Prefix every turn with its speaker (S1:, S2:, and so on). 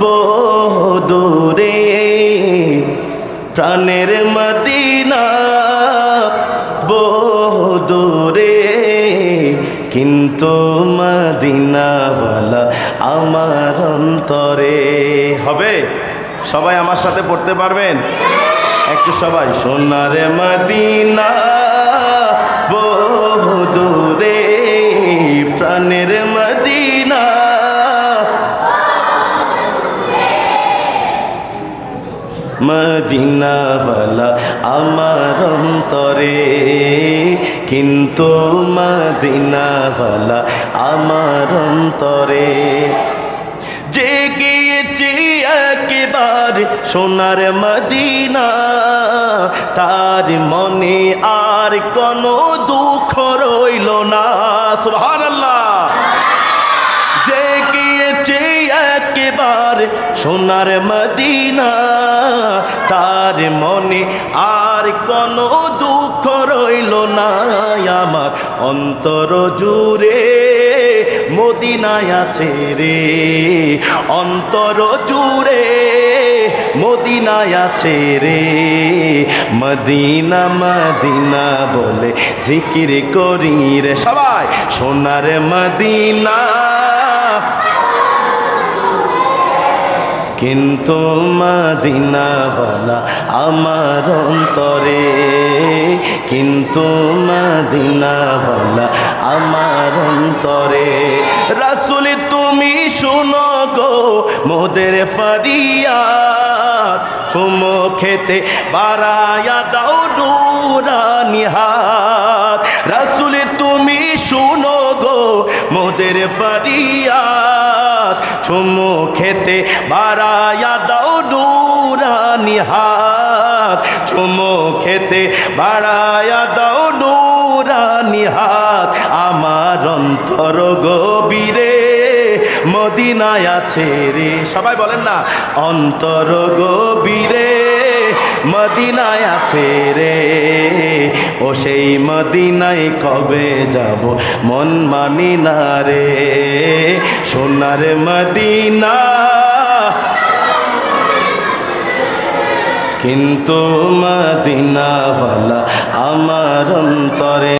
S1: বহুদূরে প্রাণের মদিনা, বহুদূরে। কিন্তু মদিনাওয়ালা আমার অন্তরে হবে? সবাই আমার সাথে পড়তে পারবেন? একটু সবাই, সোনার মদিনা, বহুদূরে প্রাণের মদিনাওয়ালা আমার অন্তরে। কিন্তু মদিনাওয়ালা আমার অন্তরে। যে গিয়েছি একেবার সোনার মদিনা। তার মনে আর কোনো দুঃখ রইল না। সুবহানাল্লাহ। সোনার মদিনা, তার মনে আর কোনো দুঃখ রইল না। আমার অন্তর জুড়ে মদিনায় আছে রে। অন্তর জুড়ে মদিনায় আছে রে। মদিনা মদিনা বলে জিকির করি রে। সবাই, সোনার মদিনা। কিন্তু মদিনাওয়ালা আমার অন্তরে, কিন্তু মদিনাওয়ালা আমার অন্তরে। রাসুল, তুমি শুনো গো, মোদের ফরিয়া চুমো খেতে বারায়া দাও নুরানি হাত। রাসুল, তুমি শুনো গো, মোদের ফরিয়াদ। চুমো খেতে বারায়া দাও নুরানি হাত। চুমু খেতে বারায়া দাও নুরানি হাত। আমার অন্তর গভীরে মদিনায় আছে রে। সবাই বলেন না, অন্তর গভীরে মদিনায় আছে রে। ও সেই মদিনায় কবে যাব? মন মানি না রে। সোনার মদিনা। কিন্তু মদিনাওয়ালা আমার অন্তরে